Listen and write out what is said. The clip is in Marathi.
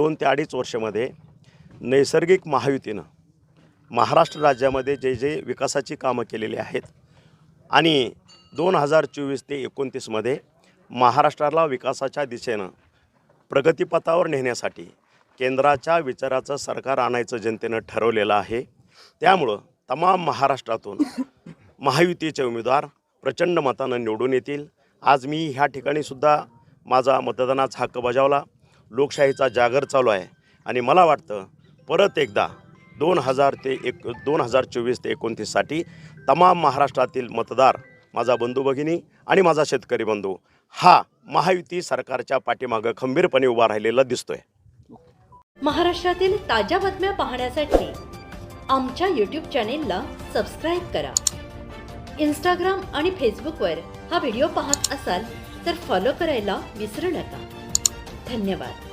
दोन ते अडीच वर्षामध्ये नैसर्गिक महायुतीनं महाराष्ट्र राज्यामध्ये जे जे विकासाची कामं केलेली आहेत आणि दोन हजार चोवीस ते एकोणतीसमध्ये महाराष्ट्राला विकासाच्या दिशेनं प्रगतीपथावर नेण्यासाठी केंद्राच्या विचाराचं सरकार आणायचं जनतेनं ठरवलेलं आहे. त्यामुळं तमाम महाराष्ट्रातून महायुतीचे उमेदवार प्रचंड मतानं निवडून येतील. आज मी ह्या ठिकाणीसुद्धा माझा मतदानाचा हक्क बजावला. लोकशाहीचा जागर चालू आहे. आणि मला वाटतं परत एकदा दोन हजार ते एक दोन हजार चोवीस ते एकोणतीससाठी तमाम महाराष्ट्रातील मतदार माझा बंधू भगिनी आणि माझा शेतकरी बंधू हा महायुती सरकारच्या पाठीमागं खंबीरपणे उभा राहिलेला दिसतोय. महाराष्ट्रातील ताज्या बातम्या पाहण्यासाठी आमच्या यूट्यूब चॅनेलला सबस्क्राईब करा. इंस्टाग्राम आणि फेसबुकवर हा व्हिडिओ पाहत असाल तर फॉलो करायला विसरू नका. धन्यवाद.